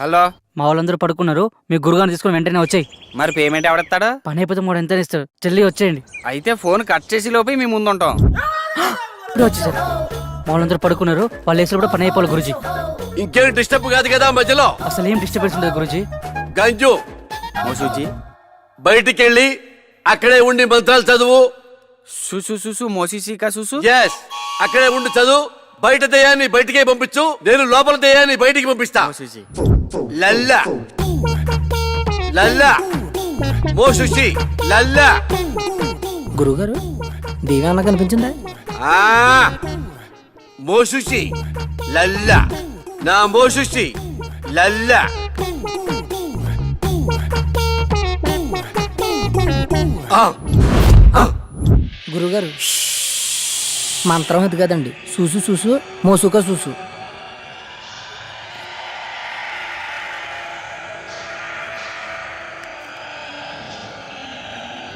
Hello. మా వాళ్ళందరూ పడుకున్నారు. మీ గురుగారిని తీసుకుని వెంటనే వచ్చాయి. మరి పేమెంట్ ఎవడెత్తాడు? పని అయిపోతే మూడు ఎంత ఇస్తారు చెల్లి వచ్చేయండి. అయితే ఫోన్ కట్ చేసి లోపే మీ ముందు ఉంటాం ఇప్పుడు వచ్చేసారు మా వాళ్ళందరూ పడుకున్నారు. వాళ్ళ వేసులు కూడా పని అయిపోవాలి గురుజీ. ఇంకేం డిస్టర్బ్ కాదు కదా మధ్యలో? అసలు ఏం డిస్టర్బెన్స్ ఉండదు గురుజీ? గంజు. మోసూచి బయటికి వెళ్ళి అక్కడే ఉండి మంత్రాలు చదువు. సుసు సుసు మోసిసికా సుసు ఎస్ అక్కడే ఉండి చదువు. బయట దయ్యాన్ని బయటికే పంపించు నేను లోపల దయ్యాన్ని బయటికి పంపిస్తా. లల్ల. లల్ల. లల్ల. గురుగారు దేవేమన్నా కనిపించిందా? ఆ. మోసుషి లల్ల. నా మోసుషి లల్ల. ఆ. గురుగారు మంత్రం అది కదండి. చూసు చూసు మోసుక చూసు.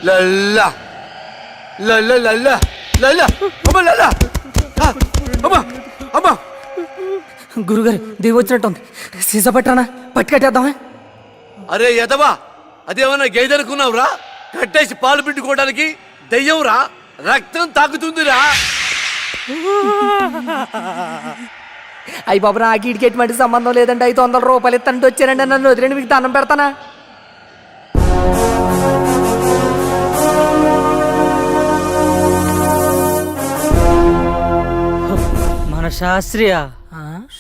లల్ల. లల్ల లల్ల లల్ల. అమ్మ లల్ల. అమ్మ అమ్మ. గురుగారు దేవి వచ్చినట్టు ఉంది సీసా పట్టానా? పట్టుకట్టేద్దామా. అరే ఎదవా అదేమన్నా గేదెనుకున్నావురా కట్టేసి పాలు పిండుకోవడానికి దయ్యంరా? రక్తం తాకుతుందిరా. అయ్యి బాబు నాకు ఇటుకి ఎటువంటి సంబంధం లేదండి. ఐదు వందల రూపాయలు ఇస్తానంటే వచ్చారండి నన్ను వదిలేండి మీకు దండం పెడతానా? మన శాస్త్రియా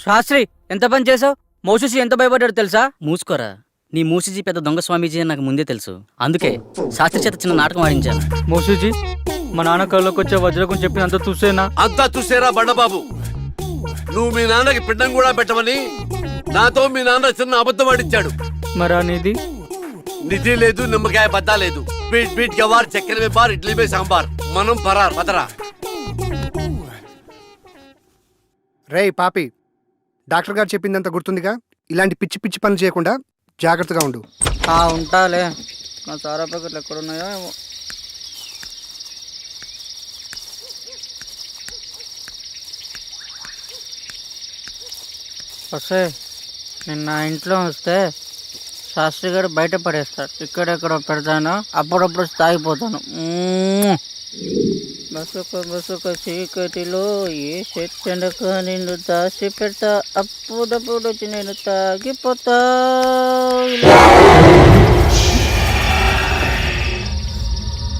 శాస్త్రి ఎంత పని చేసావు మోసూసి ఎంత భయపడ్డాడు తెలుసా? మూసుకోరా. నీ మూసిజీ పెద్ద దొంగ స్వామీజీ అని నాకు ముందే తెలుసు. అందుకే శాస్త్రి చేత చిన్న నాటకం ఆడించాను. మోసూజీ? మా నాన్న కళ్ళకి వచ్చే వజ్రకం చెప్పినంత చూసేనా? అంతా చూసేరా బండబాబు. నువ్వు మీ నాన్నకి పిండం కూడా పెట్టమని నాతో మీ నాన్న చిన్న అబద్ధం ఆడించాడు. మరి అనేది నిధి లేదు నిమ్మకాయ బద్దా లేదు. బీట్ బీట్ గవార్ చక్కెర బార్ ఇడ్లీ మే సాంబార్. మనం పరార్ పదరా. రేయ్ పాపి డాక్టర్ గారు చెప్పిందంత గుర్తుందిగా? ఇలాంటి పిచ్చి పిచ్చి పనులు చేయకుండా జాగ్రత్తగా ఉండు. ఉంటాలే. నా సారా ప్యాకెట్లు ఎక్కడున్నాయో ఏమో. వస్తే నేను నా ఇంట్లో వస్తే శాస్త్రి గారు బయట పడేస్తారు. ఇక్కడెక్కడ పెడతాను అప్పుడప్పుడు తాగిపోతాను. బసుక బసుక చీకటిలో ఏ చెట్టెండక నిన్ను దాచి పెడతా అప్పుడప్పుడు వచ్చి నేను తాగిపోతా.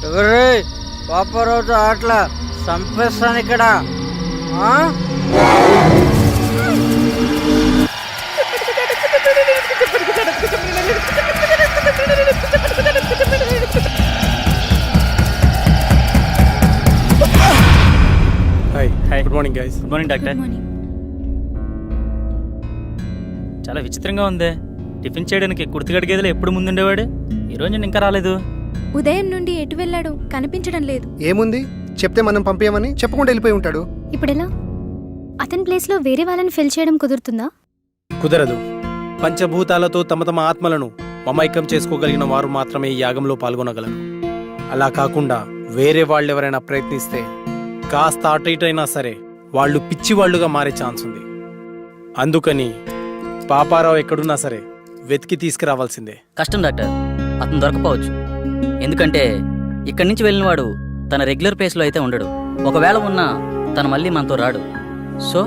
ఎవరే? పాపరాజు ఆటల చంపేస్తాను ఇక్కడ hi. Good morning guys good morning doctor చాలా విచిత్రంగా ఉంది. టిఫిన్ చేయడానికి కుర్తిగడి గేదెలు ఎప్పుడు ముందుండేవాడు? ఈ రోజు నేను ఇంకా రాలేదు. ఉదయం నుండి ఎటు వెళ్ళాడు కనిపించడం లేదు. ఏముంది? చెప్తే మనం పంపేయమని చెప్పకుండా వెళ్ళిపోయి ఉంటాడు. ఇప్పుడెలా? అతని ప్లేస్లో వేరే వాళ్ళని ఫిల్ చేయడం కుదురుతుందా? కుదరదు. పంచభూతాలతో తమ తమ ఆత్మలను మమైకం చేసుకోగలిగిన వారు మాత్రమే ఈ యాగంలో పాల్గొనగలరు. అలా కాకుండా వేరే వాళ్ళెవరైనా ప్రయత్నిస్తే కాస్త అటు ఇటు అయినా సరే వాళ్ళు పిచ్చివాళ్ళుగా మారే ఛాన్స్ ఉంది. అందుకని పాపారావు ఎక్కడున్నా సరే వెతికి తీసుకురావాల్సిందే. కష్టం డాక్టర్. అతను దొరకపోవచ్చు. ఎందుకంటే ఇక్కడి నుంచి వెళ్ళిన వాడు తన రెగ్యులర్ ప్లేస్లో అయితే ఉండడు. ఒకవేళ ఉన్నా తను మళ్ళీ మనతో రాడు. సో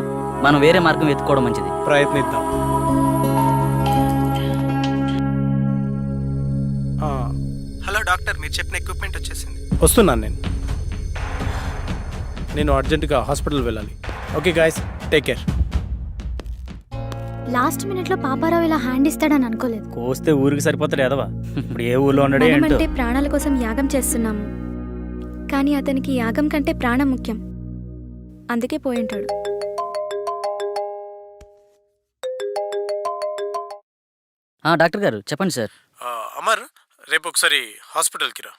మనం వేరే మార్గం వెతుక్కోవడం మంచిది. ప్రయత్నిద్దాం. హలో డాక్టర్ మీరు చెప్పిన ఎక్విప్మెంట్ వచ్చేసింది. వస్తున్నాను నేను. నేను అర్జెంటుగా హాస్పిటల్ వెళ్ళాలి. Okay guys take care last మినిట్లో పాపారావు ఇలా హ్యాండ్ ఇస్తాడని అనుకోలేదు. కోస్తే ఊరికి సరిపోతాడు ఎదవా ఇప్పుడు ఏ ఊర్లో ఉన్నాడే మనమంటే ప్రాణాల కోసం యాగం చేస్తున్నాము కానీ అతనికి యాగం కంటే ప్రాణం ముఖ్యం. అందుకే పోయి ఉంటాడు ఆ, డాక్టర్ గారు చెప్పండి సార్. అమర్ రేపు ఒకసారి హాస్పిటల్కి రా.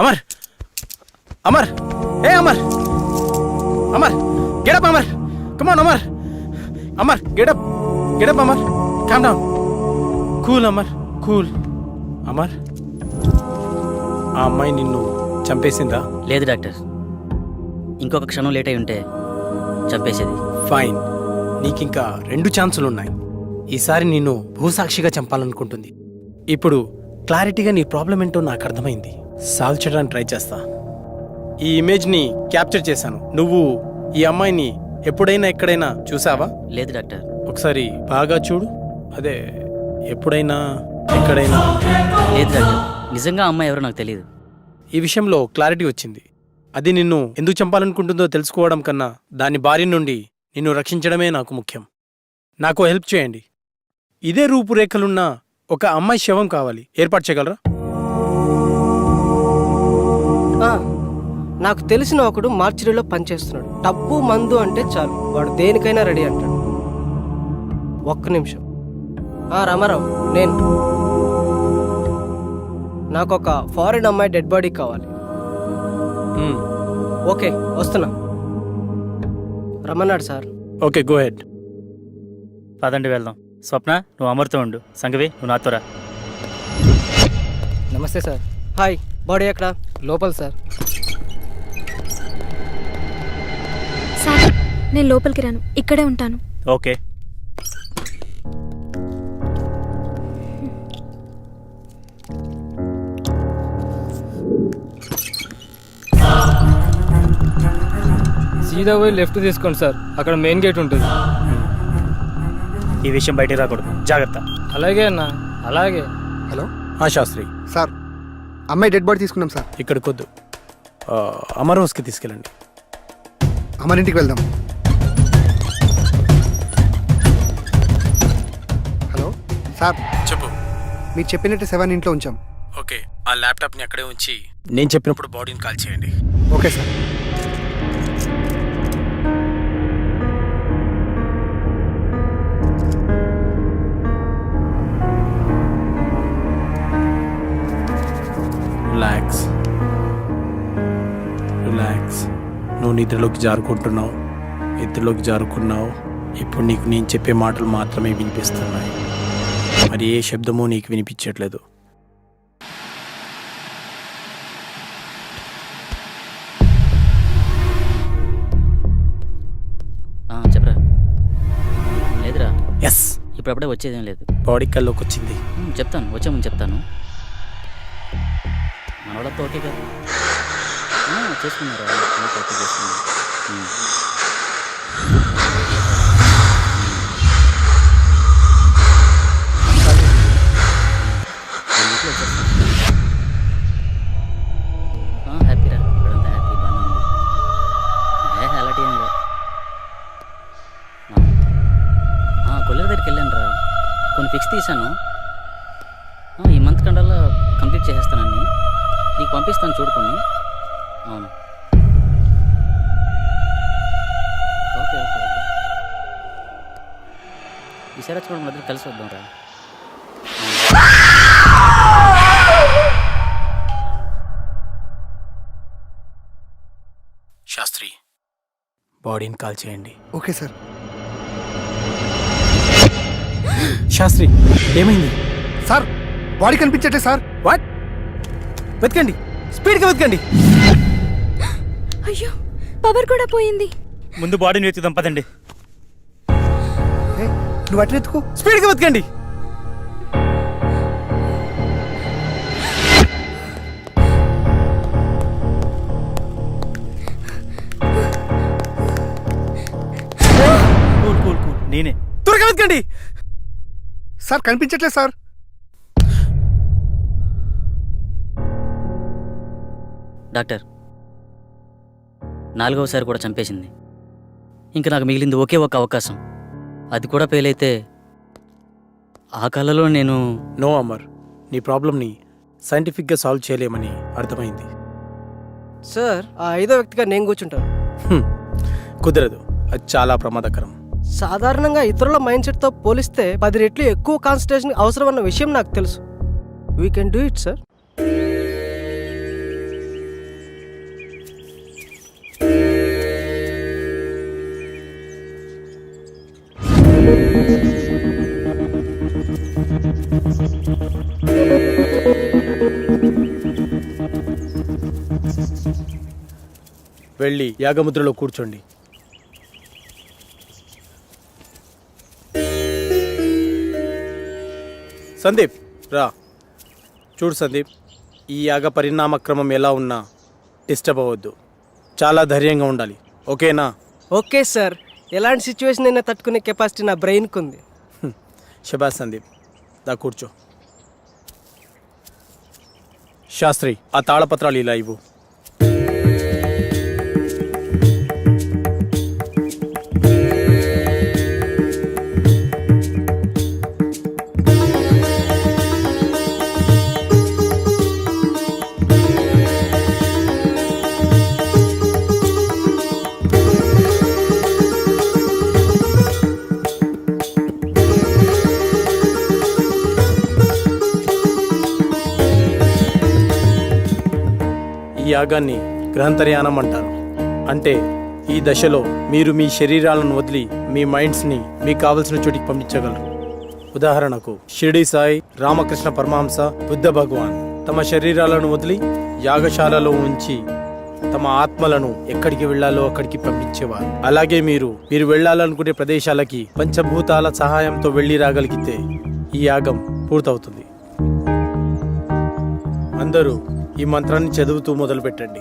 అమర్! అమర్! ఏ Amar! Amar! Get up Amar! Come on Amar! Amar get up get up Amar! Calm down cool Amar. Cool Amar! ఆ అమ్మాయి నిన్ను చంపేసిందా? లేదు డాక్టర్. ఇంకొక క్షణం లేట్ అయి ఉంటే చంపేసేది. ఫైన్ నీకింకా రెండు ఛాన్సులు ఉన్నాయి ఈసారి నిన్ను భూసాక్షిగా చంపాలనుకుంటుంది. ఇప్పుడు క్లారిటీగా నీ ప్రాబ్లం ఏంటో నాకు అర్థమైంది. సాల్వ్ చేయడానికి ట్రై చేస్తా. ఈ ఇమేజ్ని క్యాప్చర్ చేశాను. నువ్వు ఈ అమ్మాయిని ఎప్పుడైనా ఎక్కడైనా చూసావా? లేదు డాక్టర్. ఒకసారి బాగా చూడు. అదే ఎప్పుడైనా ఎక్కడైనా. లేదు డాక్టర్. నిజంగా అమ్మాయి ఎవరో నాకు తెలియదు ఈ విషయంలో క్లారిటీ వచ్చింది. అది నిన్ను ఎందుకు చంపాలనుకుంటుందో తెలుసుకోవడం కన్నా దాని బారి నుండి నిన్ను రక్షించడమే నాకు ముఖ్యం. నాకు హెల్ప్ చేయండి. ఇదే రూపురేఖలున్న ఒక అమ్మాయి శవం కావాలి. ఏర్పాటు చేయగలరా? నాకు తెలిసిన ఒకడు మార్చిరీలో పనిచేస్తున్నాడు. డబ్బు మందు అంటే చాలు. వాడు దేనికైనా రెడీ అంటాడు. ఒక్క నిమిషం. ఆ రామారావు నేను. నాకు ఒక ఫారిన్ అమ్మాయి డెడ్ బాడీ కావాలి. ఓకే వస్తున్నా. రమ్మన్నాడు సార్. Okay go head. పదండి వెళ్దాం. స్వప్న నువ్వు అమరుతూ ఉండు. సంగవి నువ్వు నాతో రా. నమస్తే సార్. హాయ్. బాడీ ఎక్కడ? లోపల సార్. సార్ నేను లోపలికి రాను. ఇక్కడే ఉంటాను. ఓకే. సీదా పోయి లెఫ్ట్ తీసుకోండి సార్. అక్కడ మెయిన్ గేట్ ఉంటుంది. ఈ విషయం బయటికి రాకూడదు. జాగ్రత్త. అలాగే అన్న అలాగే. హలో? ఆ శాస్త్రి. సార్ అమ్మాయి డెడ్ బాడీ తీసుకున్నాం సార్ ఇక్కడికి వద్దు ఆ, అమర్ హౌస్కి తీసుకెళ్ళండి. అమరింటికి వెళ్దాం. హలో సార్ చెప్పు. మీరు చెప్పినట్టు సెవెన్ ఇంట్లో ఉంచాం. ఓకే ఆ ల్యాప్టాప్ని అక్కడే ఉంచి నేను చెప్పినప్పుడు బాడీని కాల్ చేయండి. ఓకే సార్ రిలాక్స్ రిలాక్స్ నువ్వు నిద్రలోకి జారుకుంటున్నావు. నిద్రలోకి జారుకున్నావు. ఇప్పుడు నీకు నేను చెప్పే మాటలు మాత్రమే వినిపిస్తున్నాయి. మరి ఏ శబ్దమూ నీకు వినిపించట్లేదు. చెప్పరా? లేదురా. ఎస్ ఇప్పుడప్పుడే వచ్చేదేం లేదు. బాడీ కల్లోకి వచ్చింది చెప్తాను. వచ్చే ముందు చెప్తాను. వాళ్ళతో ఓకే కదా. చేసుకున్నారు. ఓకే చేసుకున్నారు. హ్యాపీరా ఇక్కడంతా హ్యాపీ బాగానే ఉంది. ఏ అలాంటి ఏం లేవు కొల్లెల దగ్గరికి వెళ్ళాను రా. కొన్ని ఫిక్స్ తీశాను. ఈ మంత్ కండల్లో కంప్లీట్ చేసేస్తానండి నీకు పంపిస్తాను చూడుకొని అవును. Okay okay okay. ఈసారి వచ్చి మన కలిసి వద్దాం రా శాస్త్రి బాడీని కాల్ చేయండి. Okay sir. శాస్త్రి ఏమైంది? సార్ బాడీ కనిపించట్లే సార్. వాట్? వెతకండి. స్పీడ్గా వెతకండి. అయ్యో పవర్ కూడా పోయింది. ముందు బాడీని వెతుకుదాం పదండి. ఏ, నువ్వు అట్లా ఎత్తుకో స్పీడ్గా వెతకండి. Cool cool cool. నేనే. త్వరగా వెతకండి. సార్ కనిపించట్లే సార్. డాక్టర్. నాలుగవసారి కూడా చంపేసింది. ఇంక నాకు మిగిలింది ఒకే ఒక అవకాశం. అది కూడా ఫెయిల్ అయితే ఆ కళలో నేను నో అమర్ నీ ప్రాబ్లమ్ని సైంటిఫిక్గా సాల్వ్ చేయలేమని అర్థమైంది. సార్ ఆ ఐదో వ్యక్తిగా నేను కూర్చుంటాను హ్మ్. కుదరదు. అది చాలా ప్రమాదకరం. సాధారణంగా ఇతరుల మైండ్ సెట్తో పోలిస్తే పది రెట్లు ఎక్కువ కాన్సన్ట్రేషన్ అవసరం అన్న విషయం నాకు తెలుసు. We can do it sir వెళ్ళి యాగముద్రలో కూర్చోండి. సందీప్ రా. చూడు సందీప్ ఈ యాగ పరిణామక్రమం ఎలా ఉన్నా డిస్టర్బ్ అవ్వద్దు. చాలా ధైర్యంగా ఉండాలి. ఓకేనా? Okay sir. ఎలాంటి సిచ్యువేషన్ అయినా తట్టుకునే కెపాసిటీ నా బ్రెయిన్కి ఉంది. శభాష్ సందీప్ దా కూర్చో. శాస్త్రి ఆ తాళపత్రాలు ఇలా ఇవ్వు. ఈ యాగాన్ని గ్రహంతర్యానం అంటారు అంటే ఈ దశలో మీరు మీ శరీరాలను వదిలి మీ మైండ్స్ని మీకు కావలసిన చోటికి పంపించగలరు. ఉదాహరణకు షిరిడి సాయి రామకృష్ణ పరమహంస బుద్ధ భగవాన్ తమ శరీరాలను వదిలి యాగశాలలో ఉంచి తమ ఆత్మలను ఎక్కడికి వెళ్ళాలో అక్కడికి పంపించేవారు. అలాగే మీరు మీరు వెళ్ళాలనుకునే ప్రదేశాలకి పంచభూతాల సహాయంతో వెళ్ళి రాగలిగితే ఈ యాగం పూర్తవుతుంది. అందరూ ఈ మంత్రాన్ని చదువుతూ మొదలుపెట్టండి.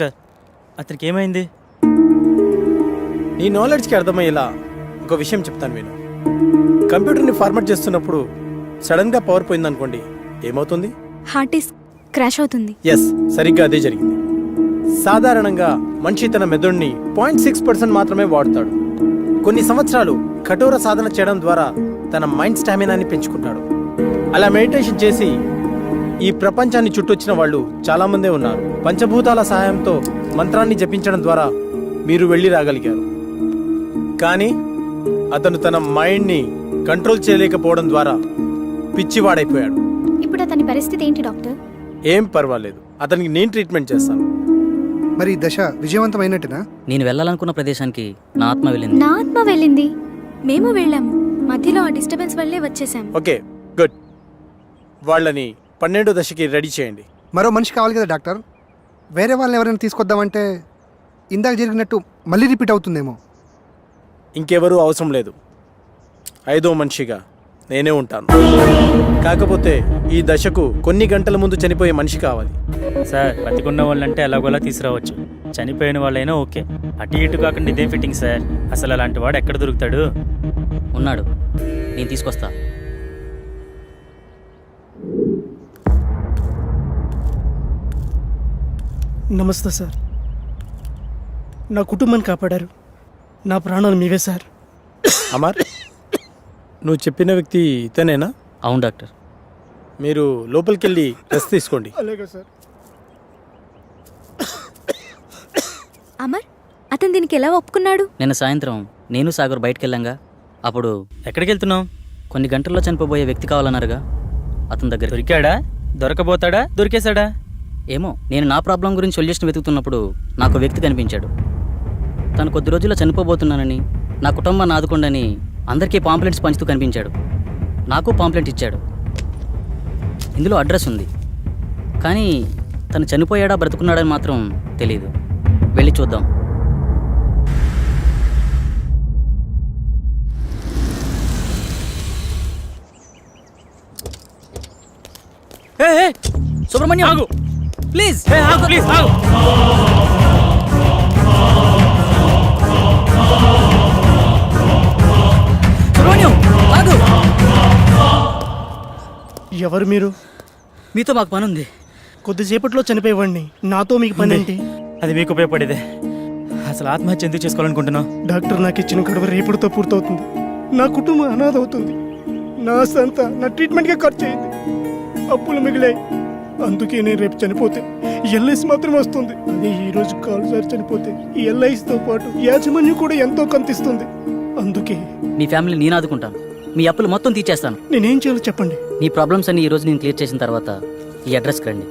డాక్టర్ అతనికి ఏమైంది? నీ నాలెడ్జ్కి అర్థమయ్యేలా ఒక విషయం చెప్తాను నేను కంప్యూటర్ని ఫార్మాట్ చేస్తున్నప్పుడు సడన్గా పవర్ పోయిందనుకోండి ఏమవుతుంది? హార్ట్ డిస్క్ క్రాష్ అవుతుంది. ఎస్ సరిగ్గా అదే జరిగింది. సాధారణంగా మనిషి తన మెదడుని పాయింట్ సిక్స్ పర్సెంట్ మాత్రమే వాడుతాడు. కొన్ని సంవత్సరాలు కఠోర సాధన చేయడం ద్వారా తన మైండ్ స్టామినాని పెంచుకుంటాడు. అలా మెడిటేషన్ చేసి ఈ ప్రపంచాన్ని చుట్టొచ్చిన వాళ్ళు చాలామందే ఉన్నారు. పంచభూతాల సహాయంతో మంత్రాన్ని జపించడం ద్వారా మీరు వెళ్ళి రాగలిగారు. కానీ అతను తన మైండ్ని కంట్రోల్ చేయలేకపోవడం ద్వారా పిచ్చివాడైపోయాడు. ఇప్పుడు అతని పరిస్థితి ఏంటి డాక్టర్? ఏం పర్వాలేదు. అతనికి నేను ట్రీట్మెంట్ చేస్తాను. మరి ఈ దశ విజయవంతమైనట్టునా? నేను వెళ్ళాలనుకున్న ప్రదేశానికి నా ఆత్మ వెళ్ళింది. నా ఆత్మ వెళ్ళింది. మేము వెళ్ళాము. మధ్యలో ఆ డిస్టర్బెన్స్ వల్లే వచ్చేసాం ఓకే గుడ్. వాళ్ళని పన్నెండో దశకి రెడీ చేయండి. మరో మనిషి కావాలి కదా డాక్టర్? వేరే వాళ్ళని ఎవరైనా తీసుకొద్దామంటే ఇందాక జరిగినట్టు మళ్ళీ రిపీట్ అవుతుందేమో. ఇంకెవరూ అవసరం లేదు. ఐదో మనిషిగా నేనే ఉంటాను. కాకపోతే ఈ దశకు కొన్ని గంటల ముందు చనిపోయే మనిషి కావాలి. సార్ బతికున్న వాళ్ళంటే ఎలాగోలా తీసుకురావచ్చు. చనిపోయిన వాళ్ళైనా ఓకే. అటు ఇటు కాకుండా ఇదే ఫిట్టింగ్ సార్? అసలు అలాంటి వాడు ఎక్కడ దొరుకుతాడు? ఉన్నాడు. నేను తీసుకొస్తా. నమస్తే సార్. నా కుటుంబాన్ని కాపాడారు. నా ప్రాణాలు మీవే సార్. అమర్ నువ్వు చెప్పిన వ్యక్తి ఇతనేనా? అవును డాక్టర్. మీరు లోపలికి వెళ్ళి రెస్ట్ తీసుకోండి. అలాగే సార్. అమర్ అతను దీనికి ఎలా ఒప్పుకున్నాడు? నిన్న సాయంత్రం నేను సాగర్ బయటకు వెళ్ళాంగా అప్పుడు ఎక్కడికి వెళ్తున్నావు కొన్ని గంటల్లో చనిపోబోయే వ్యక్తి కావాలన్నారుగా. అతని దగ్గర దొరికాడా? దొరకబోతాడా? దొరికేశాడా? ఏమో నేను నా ప్రాబ్లం గురించి సొల్యూషన్ వెతుకుతున్నప్పుడు నాకు వ్యక్తి కనిపించాడు. తను కొద్ది రోజుల్లో చనిపోబోతున్నానని నా కుటుంబాన్ని ఆదుకోండని అందరికీ పాంప్లెంట్స్ పంచుతూ కనిపించాడు. నాకు పాంప్లెంట్ ఇచ్చాడు. ఇందులో అడ్రస్ ఉంది. కానీ తను చనిపోయాడా బ్రతుకున్నాడని మాత్రం తెలియదు వెళ్ళి చూద్దాం. సుబ్రహ్మణ్యం! ఆగు! ప్లీజ్. ప్లీజ్ ఎవరు మీరు? మీతో మాకు పని ఉంది కొద్దిసేపట్లో చనిపోయేవాడిని. నాతో మీకు పని ఏంటి? అది మీకు ఉపయోగపడేదే. అసలు ఆత్మహత్య ఎందుకు చేసుకోవాలనుకుంటున్నావు? డాక్టర్ నాకు ఇచ్చిన గడువు రేపుడుతో పూర్తవుతుంది. నా కుటుంబం అనాథ అవుతుంది. నా సంత నా ట్రీట్మెంట్గా ఖర్చు అయింది అప్పులు మిగిలాయి. అందుకే నేను రేపు చనిపోతే ఎల్ఐసి మాత్రం వస్తుంది. అదే ఈ రోజు కాలు సార్ చనిపోతే ఈ ఎల్ఐసితో పాటు యాజమాన్యం కూడా ఎంతో కంతిస్తుంది. అందుకే మీ ఫ్యామిలీ నేను ఆదుకుంటాను. మీ అప్పులు మొత్తం తీర్చేస్తాను. నేనేం చేయాలో చెప్పండి. నీ ప్రాబ్లమ్స్ అన్ని ఈ రోజు నేను క్లియర్ చేసిన తర్వాత ఈ అడ్రస్కి రండి.